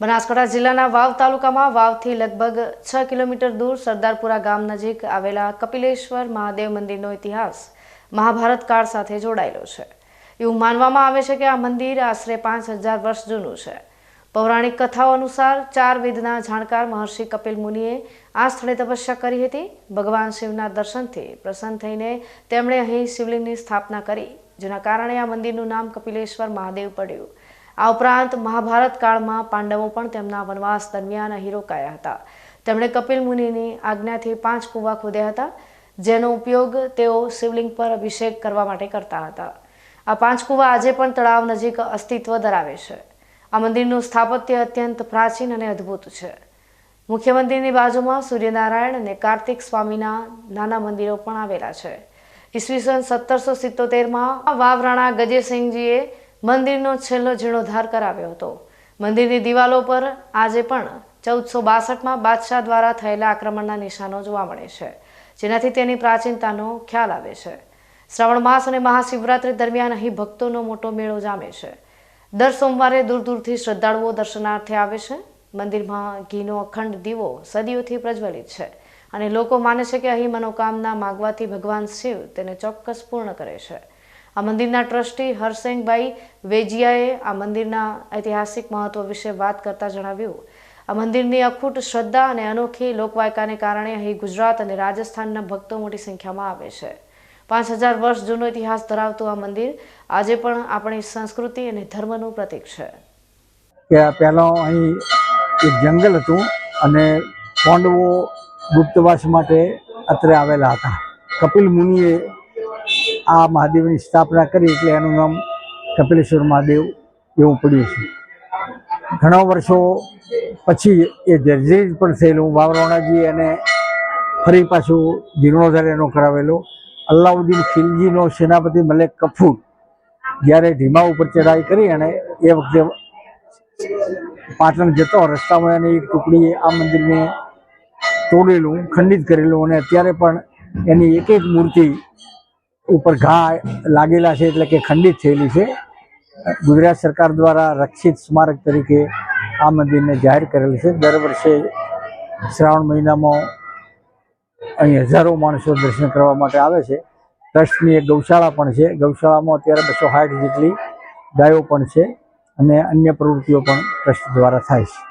બનાસકાંઠા જિલ્લાના વાવ તાલુકામાં વાવથી લગભગ છ કિલોમીટર દૂર સરદારપુરા ગામ નજીક આવેલા કપિલેશ્વર મહાદેવ મંદિરનો ઇતિહાસ મહાભારત કાળ સાથે જોડાયેલો છે. એવું માનવામાં આવે છે કે આ મંદિર આશરે પાંચ હજાર વર્ષ જૂનું છે. પૌરાણિક કથાઓ અનુસાર ચાર વેદના જાણકાર મહર્ષિ કપિલ મુનિએ આ સ્થળે તપસ્યા કરી હતી. ભગવાન શિવના દર્શનથી પ્રસન્ન થઈને તેમણે અહીં શિવલિંગની સ્થાપના કરી, જેના કારણે આ મંદિરનું નામ કપિલેશ્વર મહાદેવ પડ્યું. આ ઉપરાંત મહાભારત કાળમાં પાંડવો પણ તેમના વનવાસ દરમિયાન અહીં રોકાયા હતા. તેમણે કપિલ મુનિની આજ્ઞાથી પાંચ કૂવા ખોદ્યા હતા, જેનો ઉપયોગ તેઓ શિવલિંગ પર અભિષેક કરવા માટે કરતા હતા. આ પાંચ કૂવા આજે પણ તળાવ નજીક અસ્તિત્વ ધરાવે છે. આ મંદિરનું સ્થાપત્ય અત્યંત પ્રાચીન અને અદ્ભુત છે. મુખ્ય મંદિરની બાજુમાં સૂર્યનારાયણ અને કાર્તિક સ્વામીના નાના મંદિરો પણ આવેલા છે. ઈસવીસન સત્તરસો સિત્તોતેરમાં વાવરાણા ગજેસિંહજીએ મંદિરનો છેલ્લો જીર્ણોદ્ધાર કરાવ્યો હતો. મંદિરની દિવાલો પર આજે પણ ચૌદસો બાસઠમાં બાદશાહ દ્વારા થયેલા આક્રમણના નિશાનો જોવા મળે છે, જેનાથી તેની પ્રાચીનતાનો ખ્યાલ આવે છે. શ્રાવણ માસ અને મહાશિવરાત્રી દરમિયાન અહીં ભક્તોનો મોટો મેળો જામે છે. દર સોમવારે દૂર દૂરથી શ્રદ્ધાળુઓ દર્શનાર્થે આવે છે. મંદિરમાં ઘીનો અખંડ દીવો સદીઓથી પ્રજ્વલિત છે અને લોકો માને છે કે અહીં મનોકામના માગવાથી ભગવાન શિવ તેને ચોક્કસ પૂર્ણ કરે છે. આ મંદિરના ટ્રસ્ટી હરસેંગભાઈ વેજિયાએ આ મંદિરના ઐતિહાસિક મહત્વ વિશે વાત કરતા જણાવ્યું. આ મંદિરની અખૂટ શ્રદ્ધા અને અનોખી લોકવાયકાને કારણે અહીં ગુજરાત અને રાજસ્થાનના ભક્તો મોટી સંખ્યામાં આવે છે. પાંચ હજાર વર્ષ જૂનો ઇતિહાસ ધરાવતું આ મંદિર આજે પણ આપણી સંસ્કૃતિ અને ધર્મનું પ્રતીક છે. કે પહેલાં અહીં એક જંગલ હતું અને પાંડવો ગુપ્તવાસ માટે અત્રે આવેલા હતા. કપિલ મુનિએ આ મહાદેવની સ્થાપના કરી એટલે એનું નામ કપિલેશ્વર મહાદેવ એવું પડ્યું છે. ઘણા વર્ષો પછી એ જર્જરિત પણ થયેલું. વાવરોણાજી એને ફરી પાછું જીર્ણોદ્ધાર એનો કરાવેલો. અલ્લાઉદ્દીન ખિલજીનો સેનાપતિ મલેક કફૂર જ્યારે ધીમા ઉપર ચડાઈ કરી અને એ વખતે પાટણ જતો રસ્તામાં એની એક ટુકડીએ આ મંદિરને તોડેલું, ખંડિત કરેલું અને અત્યારે પણ એની એક એક મૂર્તિ ઉપર ઘા લાગેલા છે એટલે કે ખંડિત થયેલી છે. ગુજરાત સરકાર દ્વારા રક્ષિત સ્મારક તરીકે આ મંદિરને જાહેર કરેલ છે. દર વર્ષે શ્રાવણ મહિનામાં અહીં હજારો માણસો દર્શન કરવા માટે આવે છે. ટ્રસ્ટની એક ગૌશાળા પણ છે. ગૌશાળામાં અત્યારે બસો સાઠ જેટલી ગાયો પણ છે અને અન્ય પ્રવૃત્તિઓ પણ ટ્રસ્ટ દ્વારા થાય છે.